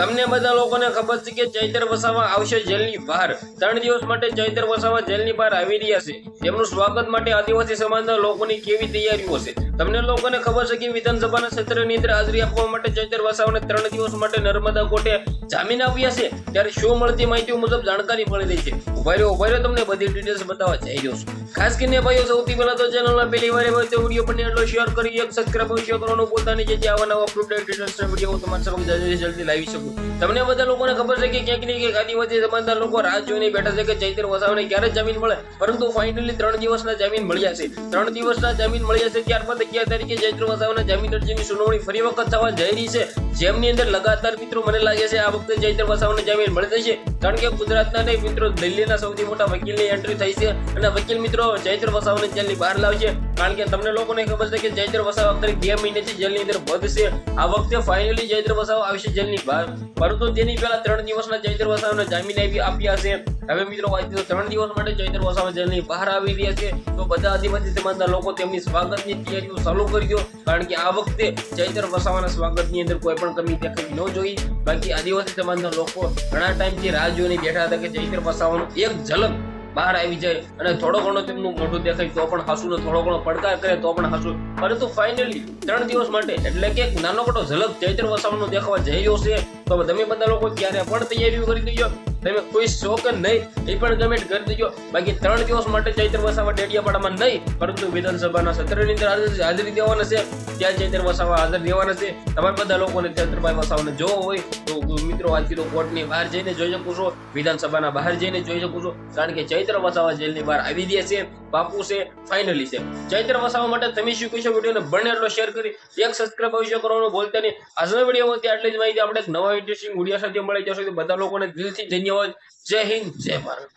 તમને બધા લોકોને ખબર છે કે ચૈતર વસાવા આવશે જેલની બહાર. ત્રણ દિવસ માટે ચૈતર વસાવા જેલની બહાર આવી રહ્યા છે. તેમનું સ્વાગત માટે આદિવાસી સમાજના લોકોની કેવી તૈયારીઓ છે? તમને લોકોને ખબર છે કે વિધાનસભાના ક્ષેત્રની અંદર હાજરી આપવા માટે ચૈતર વસાવાને ત્રણ દિવસ માટે નર્મદા કોર્ટે જામીન આપ્યા છે. ત્યારે શું મળતી માહિતી મુજબ જાણકારી મળી રહી છે. ઊભા રહ્યો ઊભા રહ્યો, તમને બધી ડિટેલ્સ બતાવવા જઈ રહ્યો છું. ખાસ કરીને ભાઈઓ, સૌથી પહેલા તો ચેનલના પહેલી વાર હોય તો પણ એટલો શેર કરી, એક સબસ્ક્રાઇબ શેર કરવાનું પોતાની જે આવા નવા અપડેટ ડિટેલ્સ વીડિયો તમારી તમારા જલ્દી લાવી શકું. તમને બધા લોકોને ખબર છે કે ક્યાંક ને ક્યાંક આદિવાસી સમાજના લોકો રાહ જોઈને બેઠા છે કે ચૈતર વસાવાને ક્યારે જમીન મળે? પરંતુ ફાઇનલી ત્રણ દિવસના જમીન મળ્યા છે. ત્રણ દિવસના જમીન મળ્યા છે ત્યારબાદ અગિયાર તારીખે ચૈત્ર વસાવાના જમીન અરજીની સુનાવણી ફરી વખત થવા જઈ રહી છે. જેમની અંદર લગાતાર મિત્રો મને લાગે છે આ વખતે ચૈત્ર વસાવાને જમીન મળી જશે કારણ કે ગુજરાતના મિત્રો, દિલ્હીના સૌથી મોટા વકીલની એન્ટ્રી થઈ છે. અને વકીલ મિત્રો ચૈત્ર વસાવાને જેલની બહાર લાવશે કારણ કે તમને લોકોને ખબર છે કે ચૈત્ર વસાવા અત્યારે બે મહિનેથી જેલની અંદર બંધ આ વખતે ફાઇનલી ચૈત્ર વસાવા આવશે જેલની બહાર. પરંતુ તેની પહેલા ત્રણ દિવસના ચૈત્ર વસાવાને જામીન આપી આપ્યા છે. હવે મિત્રો ત્રણ દિવસ માટે ચૈત્ર વસાવા જેલની બહાર આવી રહ્યા છે. તો બધા આદિવાસી સમાજના લોકો તેમની સ્વાગતની તૈયારીઓ ચાલુ કરી દો કારણ કે આ વખતે ચૈત્ર વસાવાના સ્વાગતની અંદર કોઈ પણ કમી દેખાઈ ન જોઈ. બાકી આદિવાસી સમાજના લોકો ઘણા ટાઈમથી રાહ જોઈને બેઠા હતા કે ચૈત્ર વસાવાનું એક ઝલક બહાર આવી જાય અને થોડો ઘણો તેમનું મોઢું દેખાય તો પણ હાસુ ને થોડો ઘણો પડકાર કરે તો પણ હાસુ. પરંતુ ફાઇનલી ત્રણ દિવસ માટે, એટલે કે નાનો મોટો ઝલક ચૈત્ર વસાવાનો દેખાવા જઈ રહ્યો છે. તો તમે બધા લોકો ક્યારે પણ તૈયારીઓ કરી દેજો તમે કોઈ શો નહીં. એ પણ કમેન્ટ કરી દેજો. બાકી ત્રણ દિવસ માટે ચૈત્ર, વસાવા ડેડિયાપાડામાં નહીં, પરંતુ વિધાનસભાના સત્રની અંદર હાજરી દેવાના છે. ત્યાં ચૈત્ર, વસાવા હાજર દેવાના છે. તમારે બધા લોકોને ચૈત્રભાઈ વસાવાને જોવો હોય તો મિત્રો આજથી કોર્ટની બહાર જઈને જોઈ શકો છો. વિધાનસભાના બહાર જઈને જોઈ શકો છો. કારણ કે ચૈત્ર, વસાવા જેલની બહાર આવી ગયા છે. બાપુ છે ફાઇનલી છે. ચૈત્ર, વસાવા માટે તમે શું કહેશો વિડીયોને બને એટલો શેર કરી. એક સબસ્ક્રાઇબ અવશ્ય કરવાનું ભૂલતા નહીં. આજના વિડીયોમાં ત્યાં આટલી જ માહિતી. આપણે નવા ઇન્ટરેસ્ટિંગ વીડિયો સાથે મળી જશે બધા લોકોને દિલથી ધન્યવાદ. જય હિન્દ જય ભારત